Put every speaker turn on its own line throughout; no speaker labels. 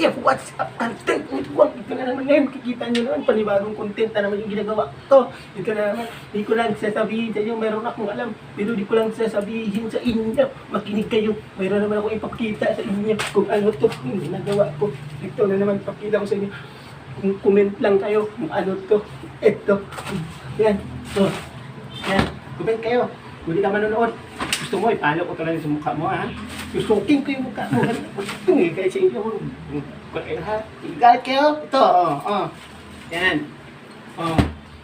Kaya WhatsApp content network. Ito na naman ngayon. Kikita nyo naman. Panibagong content na naman yung ginagawa ko. Ito na naman. Di ko lang sasabihin sa inyo. Meron akong alam. Pero di ko lang sasabihin sa inyo. Makinig kayo. Meron naman akong ipakita sa inyo kung ano to yung ginagawa ko. Ito na naman. Pakita ko sa inyo. Kung comment lang kayo kung ano to. Ito. Yan. So. Yan. Comment kayo. Kung di ka manonood. Gusto mo, ipalo ko talaga sa mukha mo, ha? Susuking ko yung mukha mo. Tingin kayo sa inyo. Galit kayo? Ito, oh, oh. Yan. Oh.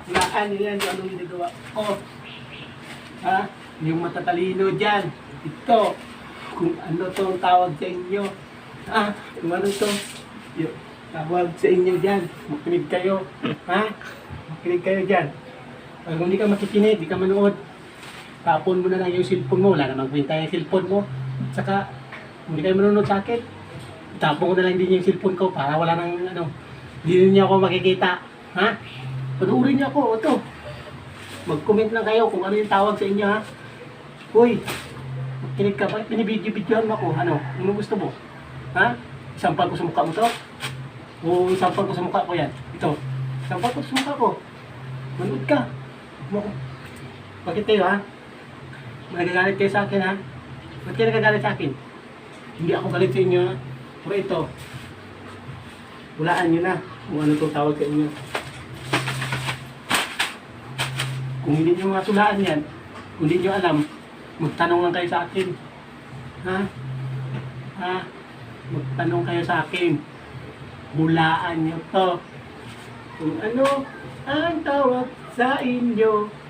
Hulaan nila yung anong ginagawa ko. Ha? Yung matatalino dyan. Ito. Kung ano to ang tawag sa inyo. Ha? Kung ano to. Yung tawag sa inyo dyan. Makinig kayo. Ha? Makinig kayo dyan. Pag hindi ka makikinig, di ka manood, tapon mo na lang yung cellphone mo. Wala namang kwenta yung cellphone mo. Saka, hindi kayo manonood sa akin. Tapon ko na lang din yung cellphone ko para wala nang ano. Hindi niyo ako makikita. Ha? Panuorin niyo ako. Ito. Mag-comment lang kayo kung ano yung tawag sa inyo ha. Uy, makinig ka. Bakit binibidyo-bidyohan mo ako? Ano? Ano gusto mo? Ha? Isampal ko sa mukha mo to? O isampal ko sa mukha ko yan? Ito. Isampal ko sa mukha ko. Manood ka. Bakit kayo ha? Nagagalit kayo sa akin ha? Ba't kayo nagagalit sa akin? Hindi ako galit sa inyo? Pero ito, hulaan nyo na kung ano itong tawag sa inyo. Kung hindi nyo masulaan yan, kung hindi nyo alam, magtanong lang kayo sa akin. Ha? Ha? Magtanong kayo sa akin. Hulaan nyo to. Kung ano ang tawag sa inyo.